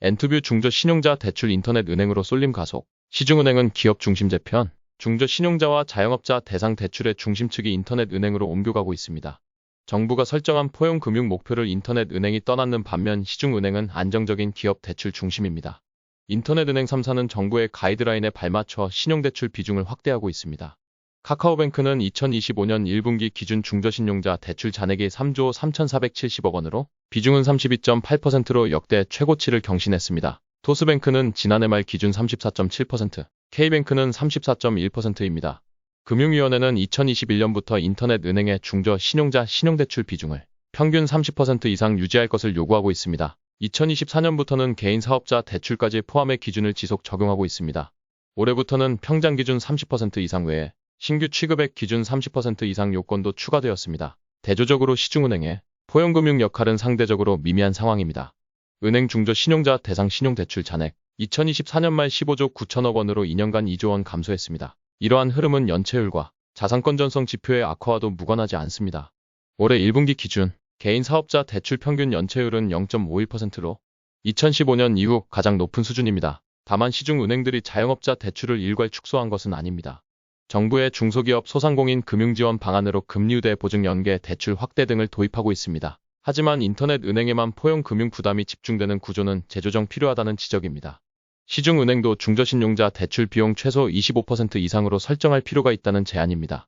엔투뷰 중저 신용자 대출 인터넷 은행으로 쏠림 가속. 시중은행은 기업 중심 재편, 중저 신용자와 자영업자 대상 대출의 중심축이 인터넷 은행으로 옮겨가고 있습니다. 정부가 설정한 포용 금융 목표를 인터넷 은행이 떠났는 반면 시중은행은 안정적인 기업 대출 중심입니다. 인터넷 은행 3사는 정부의 가이드라인에 발맞춰 신용대출 비중을 확대하고 있습니다. 카카오뱅크는 2025년 1분기 기준 중저신용자 대출 잔액이 3조 3,470억 원으로 비중은 32.8%로 역대 최고치를 경신했습니다. 토스뱅크는 지난해 말 기준 34.7%, K뱅크는 34.1%입니다. 금융위원회는 2021년부터 인터넷 은행의 중저 신용자 신용대출 비중을 평균 30% 이상 유지할 것을 요구하고 있습니다. 2024년부터는 개인 사업자 대출까지 포함의 기준을 지속 적용하고 있습니다. 올해부터는 평장 기준 30% 이상 외에 신규 취급액 기준 30% 이상 요건도 추가되었습니다. 대조적으로 시중은행의 포용금융 역할은 상대적으로 미미한 상황입니다. 은행 중저 신용자 대상 신용대출 잔액 2024년 말 15조 9천억 원으로 2년간 2조 원 감소했습니다. 이러한 흐름은 연체율과 자산권 전성 지표의 악화와도 무관하지 않습니다. 올해 1분기 기준 개인 사업자 대출 평균 연체율은 0.51%로 2015년 이후 가장 높은 수준입니다. 다만 시중 은행들이 자영업자 대출을 일괄 축소한 것은 아닙니다. 정부의 중소기업 소상공인 금융지원 방안으로 금리우대 보증 연계 대출 확대 등을 도입하고 있습니다. 하지만 인터넷 은행에만 포용 금융 부담이 집중되는 구조는 재조정 필요하다는 지적입니다. 시중은행도 중저신용자 대출 비용 최소 25% 이상으로 설정할 필요가 있다는 제안입니다.